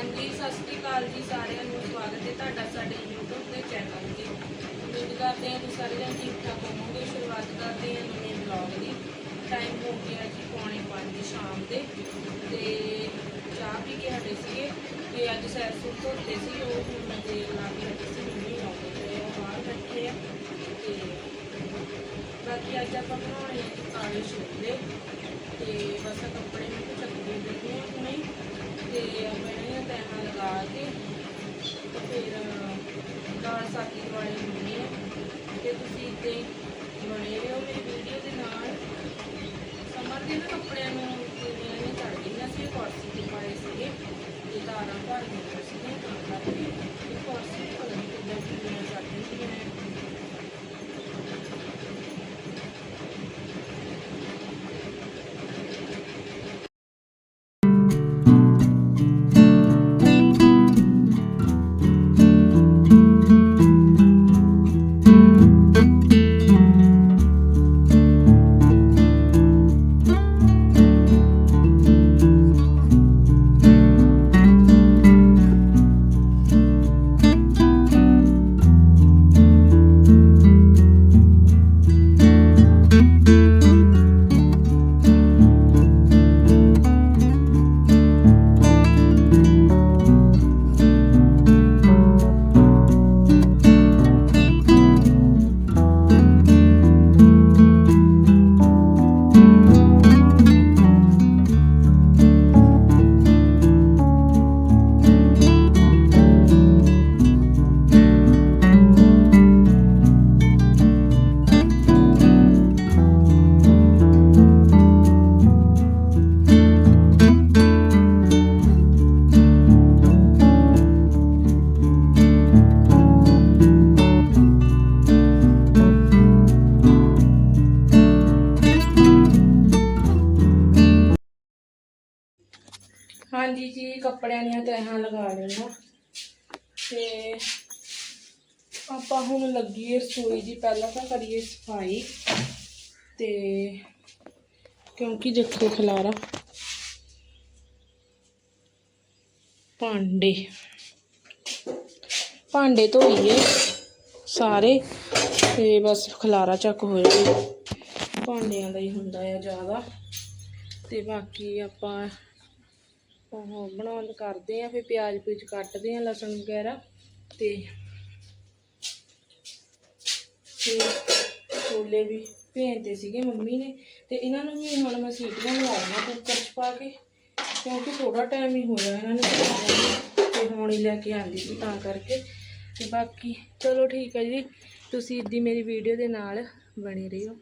ਹਾਂਜੀ, ਸਤਿ ਸ਼੍ਰੀ ਅਕਾਲ ਜੀ ਸਾਰਿਆਂ ਨੂੰ, ਸਵਾਗਤ ਹੈ ਤੁਹਾਡਾ ਸਾਡੇ YouTube ਦੇ ਚੈਨਲ ਤੇ। ਉਮੀਦ ਕਰਦੇ ਹਾਂ ਕਿ ਸਾਰੇ ਜਣ ਠੀਕ ਠਾਕ ਹੋਵੋਗੇ। ਸ਼ੁਰੂਆਤ ਕਰਦੇ ਹਾਂ ਨਵੇਂ ਵਲੌਗ ਦੀ। ਟਾਈਮ ਹੋ ਗਿਆ ਜੀ ਪੌਣੇ 5 ਸ਼ਾਮ ਦੇ। ਤੇ ਚਾਹ ਪੀ ਕੇ ਹਟੇ ਸੀਗੇ। ਤੇ ਅੱਜ ਸੈਰ ਸੁਰ ਧੋਤੇ ਸੀ। ਉਹ ਹੁਣ ਮੈਂ ਤੇ ਲਾ ਕੇ ਹਟੇ ਸੀ। ਮੰਮੀ ਆਉਂਦੇ ਤੇ ਉਹ ਬਾਹਰ ਬੈਠੇ ਆ। ਤੇ ਬਾਕੀ ਅੱਜ ਆਪਾਂ ਬਣਾਉਣੇ ਆ ਜੀ ਕਾਲੇ ਛੋਲੇ। ਤੇ ਬਸ ਆਹ ਕੱਪੜੇ ਨੂੰ ਕੁਝ ਚੱਕਦੇ ਦਿੰਦੇ ਆ ਹੁਣੇ ਹੀ। ਤੇ ਆਪਾਂ ਇਹਨਾਂ ਤੈਹਾਂ ਕੇ ਤੇ ਫਿਰ ਦਾਲ ਸਾਕੀ ਵਾਲੇ ਹੁੰਦੇ ਆ ਤੇ ਤੁਸੀਂ ਇੱਥੇ ਬਣੇ ਰਹੋ ਮੇਰੀ ਵੀਡੀਓ ਦੇ ਨਾਲ। ਸਮਰ ਦੇ ਨਾ ਕੱਪੜਿਆਂ ਨੂੰ ਜਿਹੜੀਆਂ ਨੇ ਚੜ ਗਈਆਂ ਸੀ ਕੁਰਸੀ ਤੇ ਪਾਏ ਸੀਗੇ। ਤੇ ਤਾਰਾਂ ਭਰ ਗਈਆਂ ਸੀਗੀਆਂ ਤਾਂ ਕਰਕੇ ਇਹ ਕੁਰਸੀ ਤੇ ਪਤਾ ਨਹੀਂ ਕਿੱਦਾਂ ਕਿੰਨੀਆਂ ਚੜ ਗਈਆਂ ਨੇ। ਹਾਂਜੀ ਜੀ, ਕੱਪੜਿਆਂ ਦੀਆਂ ਤੈਹਾਂ ਲਗਾ ਲਈਆਂ ਤੇ ਆਪਾਂ ਹੁਣ ਲੱਗੀਏ ਰਸੋਈ ਜੀ, ਪਹਿਲਾਂ ਤਾਂ ਕਰੀਏ ਸਫ਼ਾਈ। ਤੇ ਕਿਉਂਕਿ ਦੇਖੋ ਖਲਾਰਾ। ਭਾਂਡੇ। ਭਾਂਡੇ ਧੋਈਏ ਸਾਰੇ, ਤੇ ਬਸ ਖਲਾਰਾ ਚੱਕ ਹੋ। ਜਾਵੇ ਭਾਂਡਿਆਂ ਦਾ ਹੀ ਹੁੰਦਾ ਆ ਜ਼ਿਆਦਾ। ਤੇ ਬਾਕੀ ਆਪਾਂ ਉਹ ਬਣਾਉਣ ਕਰਦੇ ਆ, ਫਿਰ ਪਿਆਜ਼ ਪੂਜ ਕੱਟਦੇ ਆ, ਲਸਣ ਵਗੈਰਾ ਤੇ ਤੇ ਛੋਲੇ ਵੀ ਭੇਜਦੇ ਸੀਗੇ ਮੰਮੀ ਨੇ ਤੇ ਇਹਨਾਂ ਨੂੰ ਵੀ ਹੁਣ ਮੈਂ ਸੀਟੀਆਂ ਲਵਾਉਣੀਆਂ ਕੁੱਕਰ 'ਚ ਪਾ ਕੇ, ਕਿਉਂਕਿ ਥੋੜਾ ਟਾਈਮ ਹੀ ਹੋਇਆ ਇਹਨਾਂ ਨੂੰ ਬਣਾਉਂਦਿਆਂ ਤੇ ਹੁਣ ਹੀ ਲੈ ਕੇ ਆਂਦੀ ਸੀ ਤਾਂ ਕਰਕੇ। ਤੇ ਬਾਕੀ ਚਲੋ ਠੀਕ ਹੈ ਜੀ, ਤੁਸੀਂ ਇੱਦੀ ਮੇਰੀ ਵੀਡੀਓ ਦੇ ਨਾਲ ਬਣੇ ਰਹੋ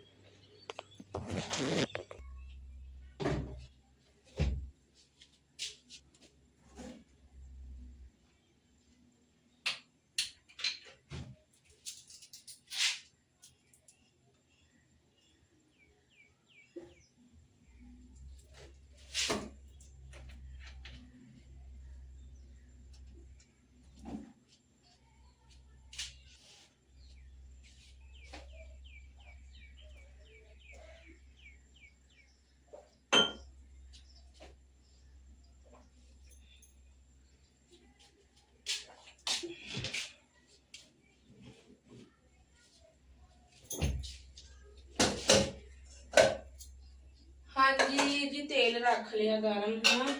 ਹਾਂਜੀ ਜੀ ਤੇਲ ਰੱਖ ਲਿਆ ਗਰਮ ਹਾਂ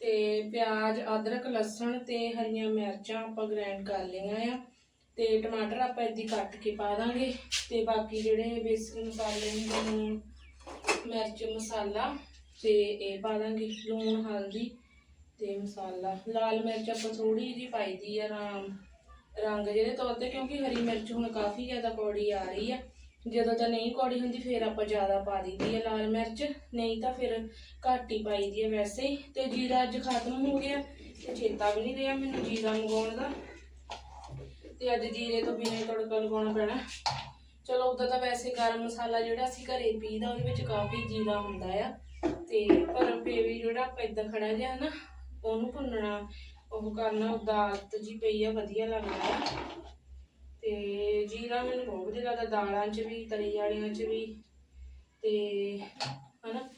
ਤੇ ਪਿਆਜ਼, ਅਦਰਕ, ਲਸਣ ਤੇ ਹਰੀਆਂ ਮਿਰਚਾਂ ਆਪਾਂ ਗ੍ਰਾਈਂਡ ਕਰ ਲਈਆਂ ਆ। ਤੇ ਟਮਾਟਰ ਆਪਾਂ ਇੱਦੀ ਕੱਟ ਕੇ ਪਾ ਦਾਂਗੇ। ਤੇ ਬਾਕੀ ਜਿਹੜੇ ਬੇਸਿਕ ਮਸਾਲੇ ਹੁੰਦੇ ਲੂਣ ਮਿਰਚ, ਮਸਾਲਾ ਤੇ ਇਹ ਪਾ ਦਾਂਗੇ, ਲੂਣ, ਹਲਦੀ ਤੇ ਮਸਾਲਾ। ਲਾਲ ਮਿਰਚ ਆਪਾਂ ਥੋੜੀ ਜਿਹੀ ਪਾਈਦੀ ਆ, ਰਾਮ ਰੰਗ ਜਿਹਦੇ ਤੌਰ ਤੇ, ਕਿਉਂਕਿ ਹਰੀ ਮਿਰਚ ਹੁਣ ਕਾਫੀ ਜ਼ਿਆਦਾ ਕੌੜੀ ਆ ਰਹੀ ਆ। ਜਦੋਂ ਤਾਂ ਨਹੀਂ ਕੌੜੀ ਹੁੰਦੀ, ਫਿਰ ਆਪਾਂ ਜ਼ਿਆਦਾ ਪਾ ਦਈਦੀ ਆ ਲਾਲ ਮਿਰਚ। ਨਹੀਂ ਤਾਂ ਫਿਰ ਘੱਟ ਹੀ ਪਾਈਦੀ ਹੈ ਵੈਸੇ। ਤੇ ਜੀਰਾ ਅੱਜ ਖਤਮ ਹੋ ਗਿਆ, ਤੇ ਚੇਤਾ ਵੀ ਨਹੀਂ ਰਿਹਾ ਮੈਨੂੰ ਜੀਰਾ ਮੰਗਵਾਉਣ ਦਾ। ਤੇ ਅੱਜ ਜੀਰੇ ਤੋਂ ਬਿਨਾਂ ਤੜਕਾ ਲਗਾਉਣਾ ਪੈਣਾ। ਚਲੋ, ਉਦੋਂ ਤਾਂ ਵੈਸੇ ਗਰਮ ਮਸਾਲਾ ਜਿਹੜਾ ਅਸੀਂ ਘਰੇ ਪੀਦਾ, ਉਹਦੇ ਵਿੱਚ ਕਾਫੀ ਜੀਰਾ ਹੁੰਦਾ ਆ। ਤੇ ਪਰ ਫੇਰ ਵੀ ਜਿਹੜਾ ਆਪਾਂ ਏਦਾਂ ਖੜਾ ਜਿਹਾ ਨਾ, ਉਹਨੂੰ ਭੁੰਨਣਾ, ਉਹ ਕਰਨਾ ਉਹਦਾ ਆਦਤ ਜੀ ਪਈ ਆ, ਵਧੀਆ ਲੱਗਦਾ ਤੇ ਜੀਰਾ ਮੈਨੂੰ ਬਹੁਤ ਵਧੀਆ ਲੱਗਦਾ, ਦਾਲਾਂ 'ਚ ਵੀ ਤਰੀ ਵਾਲੀਆਂ 'ਚ ਵੀ ਤੇ ਹਨਾ,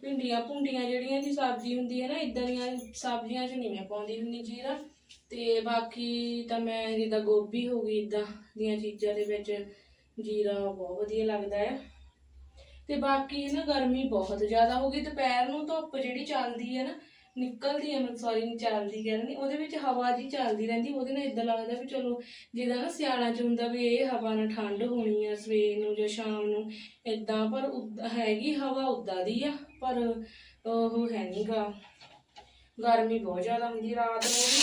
ਭਿੰਡੀਆਂ, ਭੁੰਡੀਆਂ ਜਿਹੜੀਆਂ ਦੀ ਸਬਜ਼ੀ ਹੁੰਦੀ ਹੈ ਨਾ ਇਦਾਂ ਦੀਆਂ ਸਬਜ਼ੀਆਂ 'ਚ ਨਹੀਂ ਮੈਂ ਪਾਉਂਦੀ ਹੁੰਦੀ ਜੀਰਾ। ਤੇ ਬਾਕੀ ਤਾਂ ਮੈਂ ਜਿੱਦਾਂ ਗੋਭੀ ਹੋ ਗਈ ਇਦਾਂ ਦੀਆਂ ਚੀਜ਼ਾਂ ਦੇ ਵਿੱਚ ਜੀਰਾ ਬਹੁਤ ਵਧੀਆ ਲੱਗਦਾ ਹੈ। ਤੇ ਬਾਕੀ ਨਾ ਗਰਮੀ ਬਹੁਤ ਜ਼ਿਆਦਾ ਹੋ ਗਈ, ਦੁਪਹਿਰ ਨੂੰ ਧੁੱਪ ਜਿਹੜੀ ਚੱਲਦੀ ਹੈ ਨਾ ਨਿਕਲਦੀ ਹੈ ਮੈਂ ਸੌਰੀ ਨਹੀਂ ਚੱਲਦੀ ਕਹਿੰਦੀ ਉਹਦੇ ਵਿੱਚ ਹਵਾ ਜੀ ਚੱਲਦੀ ਰਹਿੰਦੀ, ਉਹਦੇ ਨਾਲ ਇਦਾਂ ਲੱਗਦਾ ਵੀ ਚਲੋ ਜਿੱਦਾਂ ਨਾ ਸਿਆਣਾ ਚ ਹੁੰਦਾ ਵੀ ਇਹ ਹਵਾ ਨਾਲ ਠੰਡ ਹੋਣੀ ਆ, ਸਵੇਰ ਨੂੰ ਜਾਂ ਸ਼ਾਮ ਨੂੰ ਇਦਾਂ ਪਰ ਉੱਦਾਂ, ਹੈਗੀ ਹਵਾ ਉਦਾਂ ਦੀ ਆ, ਪਰ ਉਹ ਹੈ ਨਹੀਂਗਾ ਗਰਮੀ ਬਹੁਤ ਜ਼ਿਆਦਾ ਹੁੰਦੀ ਰਾਤ ਨੂੰ ਵੀ।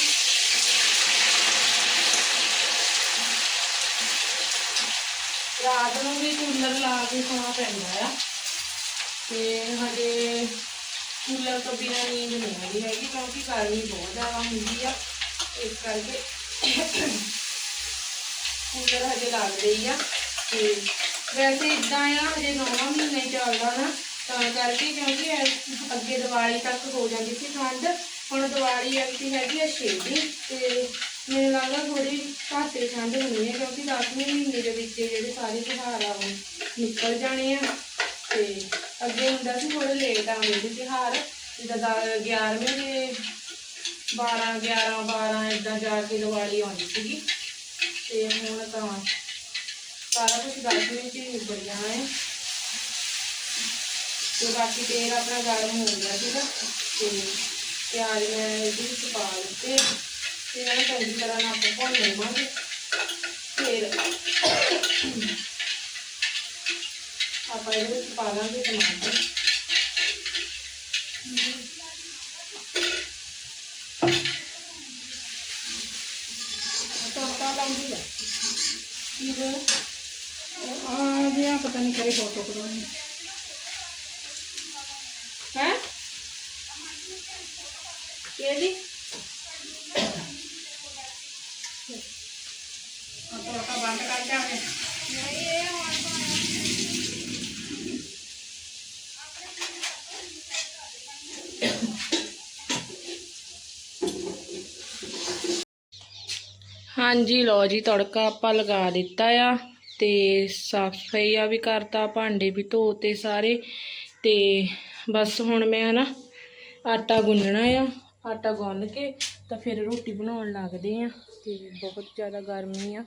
ਰਾਤ ਨੂੰ ਵੀ ਕੂਲਰ ਲਾ ਕੇ ਸੌਣਾ ਪੈਂਦਾ ਆ। ਤੇ ਹਜੇ ਕੂਲਰ ਤੋਂ ਬਿਨਾਂ ਨੀਂਦ ਨਹੀਂ ਆਉਂਦੀ ਹੈਗੀ, ਕਿਉਂਕਿ ਗਰਮੀ ਬਹੁਤ ਜ਼ਿਆਦਾ ਹੁੰਦੀ ਆ। ਇਸ ਕਰਕੇ ਕੂਲਰ ਹਜੇ ਲੱਗ ਰਹੀ ਆ। ਤੇ ਵੈਸੇ ਇਦਾਂ ਆ, ਹਜੇ ਨੌਵਾਂ ਮਹੀਨੇ ਚੱਲਦਾ ਨਾ, ਤਾਂ ਕਰਕੇ ਕਿਉਂਕਿ ਅੱਗੇ ਦੀਵਾਲੀ ਤੱਕ ਹੋ ਜਾਂਦੀ ਸੀ ਠੰਡ, ਹੁਣ ਦੀਵਾਲੀ ਐਕਟੀ ਹੈਗੀ ਆ ਛੇਤੀ ਤੇ ਮੈਨੂੰ ਲੱਗਦਾ ਥੋੜੀ ਘੱਟ ਹੀ ਠੰਡ ਹੋਣੀ ਹੈ ਕਿਉਂਕਿ 10ਵੇਂ ਮਹੀਨੇ ਦੇ ਵਿੱਚ ਜਿਹੜੇ ਸਾਰੇ ਤਿਉਹਾਰ ਆ, ਉਹ ਨਿਕਲ ਜਾਣੇ ਆ। ਤੇ ਅੱਗੇ ਹੁੰਦਾ ਸੀ ਥੋੜੇ ਲੇਟ ਆਉਂਦੇ ਸੀ ਤਿਉਹਾਰ, ਜਿੱਦਾਂ ਦਾ 11ਵੇਂ ਦੇ 12 11 12 ਇਦਾਂ ਜਾ ਕੇ ਦੀਵਾਲੀ ਆਉਂਦੀ ਸੀਗੀ। ਤੇ ਹੁਣ ਤਾਂ ਸਾਰਾ ਕੁਝ 10ਵੇਂ ਚ ਹੀ ਨਿਬੜ ਜਾਣਾ ਹੈ। ਤੇ ਬਾਕੀ ਤੇਲ ਆਪਣਾ ਗਰਮ ਹੋ ਗਿਆ ਸੀਗਾ। ਤੇ ਪਿਆਜ਼ ਮੈਂ ਇਹਦੇ ਵਿੱਚ ਪਾ ਦਿੱਤੇ। ਤੇ ਇਹਨਾਂ ਨੂੰ ਚੰਗੀ ਤਰ੍ਹਾਂ ਨਾਲ ਆਪਾਂ ਭੁੰਨ ਲਵਾਂਗੇ। ਫਿਰ ਆਪਾਂ ਇਹਦੇ ਵਿੱਚ ਪਾ ਦਾਂਗੇ ਟਮਾਟਰ। ਤੜਕਾ ਲਾਉਂਦੀ ਆ ਕੀ ਹੋਇਆ ਆ ਗਿਆ, ਪਤਾ ਨਹੀਂ ਕਰੇ ਫੋਟੋ ਕਰਾਉਣੀ ਹੈ? ਕਿਹਦੀ ਆ ਤੜਕਾ ਬੰਦ ਕਰ ਜਾਵੇ ਹਾਂਜੀ, ਲਓ ਜੀ, ਤੜਕਾ ਆਪਾਂ ਲਗਾ ਦਿੱਤਾ ਆ ਤੇ ਸਾਫ਼ ਸਫ਼ਾਈ ਆ ਵੀ ਕਰਤਾ, ਭਾਂਡੇ ਵੀ ਧੋਤੇ ਸਾਰੇ ਤੇ ਬਸ ਹੁਣ ਮੈਂ ਨਾ ਆਟਾ ਗੁੰਨਣਾ ਆ, ਆਟਾ ਗੁੰਨ ਕੇ ਤਾਂ ਫਿਰ ਰੋਟੀ ਬਣਾਉਣ ਲੱਗਦੇ ਆ ਤੇ ਬਹੁਤ ਜ਼ਿਆਦਾ ਗਰਮੀ ਆ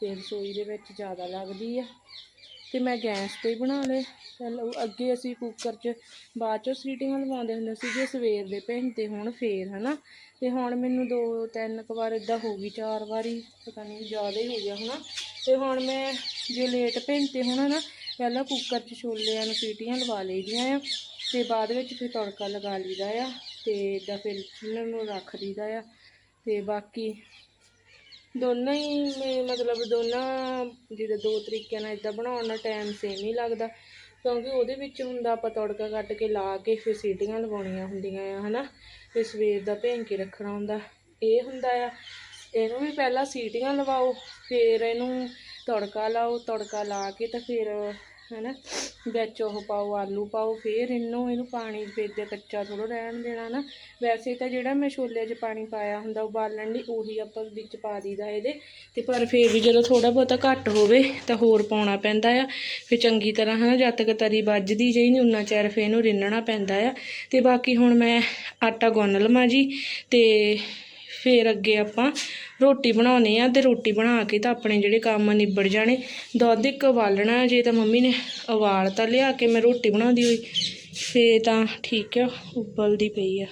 ਤੇ ਰਸੋਈ ਦੇ ਵਿੱਚ ਜ਼ਿਆਦਾ ਲੱਗਦੀ ਆ। ਤੇ ਮੈਂ ਗੈਸ ਤੇ ਹੀ ਬਣਾ ਲਏ। ਪਹਿਲਾਂ ਅੱਗੇ ਅਸੀਂ ਕੁੱਕਰ 'ਚ ਬਾਅਦ 'ਚੋਂ ਸੀਟੀਆਂ ਲਵਾਉਂਦੇ ਹੁੰਦੇ ਸੀ ਜੇ ਸਵੇਰ ਦੇ ਭਿੰਤੇ ਹੁਣ ਫੇਰ, ਹਨਾ। ਤੇ ਹੁਣ ਮੈਨੂੰ ਦੋ, ਤਿੰਨ ਕੁ ਵਾਰ ਇਦਾਂ ਹੋ ਗਈ, ਚਾਰ ਵਾਰੀ, ਪਤਾ ਨਹੀਂ ਜ਼ਿਆਦਾ ਹੀ ਹੋ ਗਿਆ ਹੋਣਾ ਤੇ ਹੁਣ ਮੈਂ ਜੇ ਲੇਟ ਭਿੰਤੇ ਹੋਣਾ ਨਾ, ਪਹਿਲਾਂ ਕੁੱਕਰ 'ਚ ਛੋਲਿਆਂ ਨੂੰ ਸੀਟੀਆਂ ਲਵਾ ਲਈਦੀਆਂ ਆ, ਤੇ ਬਾਅਦ ਵਿੱਚ ਫਿਰ ਤੜਕਾ ਲਗਾ ਲਈਦਾ ਆ, ਤੇ ਇਦਾਂ ਫਿਰ ਇਹਨਾਂ ਨੂੰ ਰੱਖ ਦਈਦਾ ਆ। ਤੇ ਬਾਕੀ ਦੋਨਾਂ ਹੀ ਮੇ- ਮਤਲਬ ਦੋਨਾਂ ਜਿਹਦੇ ਦੋ ਤਰੀਕਿਆਂ ਨਾਲ ਇਦਾਂ ਬਣਾਉਣ ਨਾਲ ਟਾਈਮ ਸੇਮ ਹੀ ਲੱਗਦਾ। ਕਿਉਂਕਿ ਉਹਦੇ ਵਿੱਚ ਹੁੰਦਾ ਆਪਾਂ ਤੜਕਾ ਕੱਟ ਕੇ ਲਾ ਕੇ ਫਿਰ ਸੀਟੀਆਂ ਲਵਾਉਣੀਆਂ ਹੁੰਦੀਆਂ ਆ, ਹਨਾ? ਤੇ ਸਵੇਰ ਦਾ ਭੇਂ ਕੇ ਰੱਖਣਾ ਹੁੰਦਾ। ਇਹ ਹੁੰਦਾ ਆ। ਇਹਨੂੰ ਵੀ ਪਹਿਲਾਂ ਸੀਟੀਆਂ ਲਵਾਓ, ਫਿਰ ਇਹਨੂੰ ਤੜਕਾ ਲਾਓ, ਤੜਕਾ ਲਾ ਕੇ ਤਾਂ ਫਿਰ ਹਨਾ? ਵਿੱਚ ਉਹ ਪਾਓ, ਆਲੂ ਪਾਓ, ਫਿਰ ਇਹਨੂੰ ਇਹਨੂੰ ਪਾਣੀ ਫਿਰ ਦੇ ਕੱਚਾ ਥੋੜ੍ਹਾ ਰਹਿਣ ਦੇਣਾ ਨਾ। ਵੈਸੇ ਤਾਂ ਜਿਹੜਾ ਮੈਂ ਛੋਲੇ 'ਚ ਪਾਣੀ ਪਾਇਆ ਹੁੰਦਾ, ਉਬਾਲਣ ਲਈ ਉਹੀ ਆਪਾਂ ਵਿੱਚ ਪਾ ਦਈਦਾ ਇਹਦੇ। ਤੇ ਪਰ ਫਿਰ ਵੀ ਜਦੋਂ ਥੋੜਾ ਬਹੁਤਾ ਘੱਟ ਹੋਵੇ, ਤਾਂ ਹੋਰ ਪਾਉਣਾ ਪੈਂਦਾ ਆ। ਫਿਰ ਚੰਗੀ ਤਰ੍ਹਾਂ ਹਨਾ, ਜਦ ਤੱਕ ਤਰੀ ਵੱਜਦੀ ਜਾਈ ਨਹੀਂ, ਉਨਾ ਚਿਰ ਫਿਰ ਇਹਨੂੰ ਰਿੰਨਣਾ ਪੈਂਦਾ ਆ। ਤੇ ਬਾਕੀ ਹੁਣ ਮੈਂ ਆਟਾ ਗੁੰਨ ਲਵਾਂ ਜੀ, ਤੇ ਫਿਰ ਅੱਗੇ ਆਪਾਂ ਰੋਟੀ ਬਣਾਉਣੀ ਆ ਤੇ ਰੋਟੀ ਬਣਾ ਕੇ ਤਾਂ ਆਪਣੇ ਜਿਹੜੇ ਕੰਮ ਨਿਬੜ ਜਾਣੇ। ਦੁੱਧ ਇੱਕ ਉਬਾਲਣਾ ਜੇ ਤਾਂ ਮੰਮੀ ਨੇ ਉਬਾਲ ਤਾਂ ਲਿਆ ਕੇ ਮੈਂ ਰੋਟੀ ਬਣਾਉਂਦੀ ਹੋਈ ਫੇ ਤਾਂ ਠੀਕ ਆ, ਉਬਲਦੀ ਪਈ ਆ।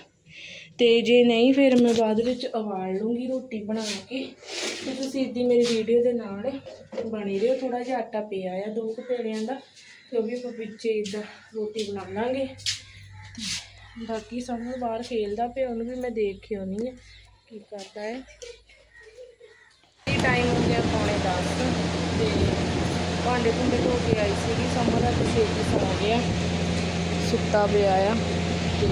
ਤੇ ਜੇ ਨਹੀਂ, ਫਿਰ ਮੈਂ ਬਾਅਦ ਵਿੱਚ ਉਬਾਲ ਲੂੰਗੀ ਰੋਟੀ ਬਣਾ ਕੇ। ਤੇ ਤੁਸੀਂ ਇੱਦੀ ਮੇਰੀ ਵੀਡੀਓ ਦੇ ਨਾਲ ਬਣੇ ਰਹੋ ਥੋੜਾ ਜਿਹਾ ਆਟਾ ਪਿਆ ਆ ਦੋ ਕੁ ਪੇੜਿਆਂ ਦਾ, ਤੇ ਉਹ ਵੀ ਆਪਾਂ ਵਿੱਚੇ ਇਦਾਂ ਰੋਟੀ ਬਣਾ ਲਾਂਗੇ। ਬਾਕੀ ਸਾਨੂੰ ਬਾਹਰ ਖੇਲਦਾ ਪਿਆ, ਉਹਨੂੰ ਵੀ ਮੈਂ ਦੇਖ ਕੇ ਆਉਣੀ ਆ। ਕੀ ਕਰਦਾ ਹੈ? ਟਾਈਮ ਹੋ ਗਿਆ ਪੌਣੇ 10 ਤੇ ਭਾਂਡੇ ਭੁੰਡੇ ਧੋ ਕੇ ਆਈ ਸੀਗੀ ਸਮਰ ਦਾ ਛੇਤੀ ਸੌ ਗਿਆ। ਸੁੱਤਾ ਪਿਆ ਆ ਤੇ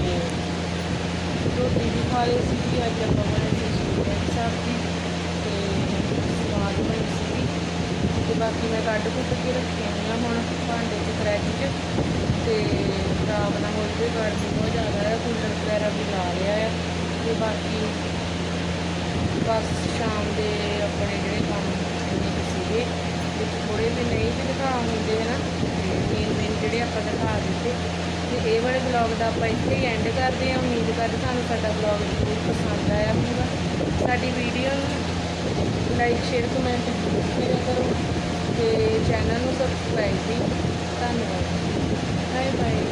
ਰੋਟੀ ਵੀ ਖਾ ਲਈ ਸੀ ਅੱਜ ਆਪਾਂ ਬਣਾਈ ਸੀ ਛੋਲੇ ਦੀ ਤੇ ਸਵਾਦ ਬਣੀ ਸੀਗੀ। ਤੇ ਬਾਕੀ ਮੈਂ ਕੱਢ ਕੁੱਟ ਕੇ ਰੱਖੀਆਂ ਹੋਈਆਂ ਹੁਣ ਭਾਂਡੇ ਤੇ ਫਰਿੱਜ 'ਚ ਤੇ ਖਰਾਬ ਨਾ ਹੋ ਜਾਵੇ ਗਰਮੀ ਬਹੁਤ ਜ਼ਿਆਦਾ ਹੈ, ਕੂਲਰ ਵਗੈਰਾ ਵੀ ਲਾ ਲਿਆ ਆ। ਤੇ ਬਾਕੀ ਬਸ ਸ਼ਾਮ ਦੇ ਆਪਣੇ ਜਿਹੜੇ ਕੰਮ ਇੰਨੇ ਕੁ ਸੀਗੇ, ਵਿੱਚ ਥੋੜੇ ਵੀ ਨਹੀਂ ਵੀ ਦਿਖਾ ਹੁੰਦੇ ਹੈ ਨਾ ਮੇਨ ਮੇਨ ਜਿਹੜੇ ਆਪਾਂ ਦਿਖਾ ਦਿੱਤੇ। ਤੇ ਇਹ ਵਾਲੇ ਵਲੌਗ ਦਾ ਆਪਾਂ ਇੱਥੇ ਹੀ ਐਂਡ ਕਰਦੇ ਹਾਂ। ਉਮੀਦ ਕਰਦੇ ਤੁਹਾਨੂੰ ਸਾਡਾ ਵਲੌਗ ਜ਼ਰੂਰ ਪਸੰਦ ਆਇਆ ਹੋਊਗਾ। ਸਾਡੀ ਵੀਡੀਓ ਨੂੰ ਲਾਈਕ ਸ਼ੇਅਰ ਕਮੈਂਟ ਕਰਿਆ ਕਰੋ ਤੇ ਚੈਨਲ ਨੂੰ ਸਬਸਕ੍ਰਾਈਬ ਵੀ। ਧੰਨਵਾਦ। Bye bye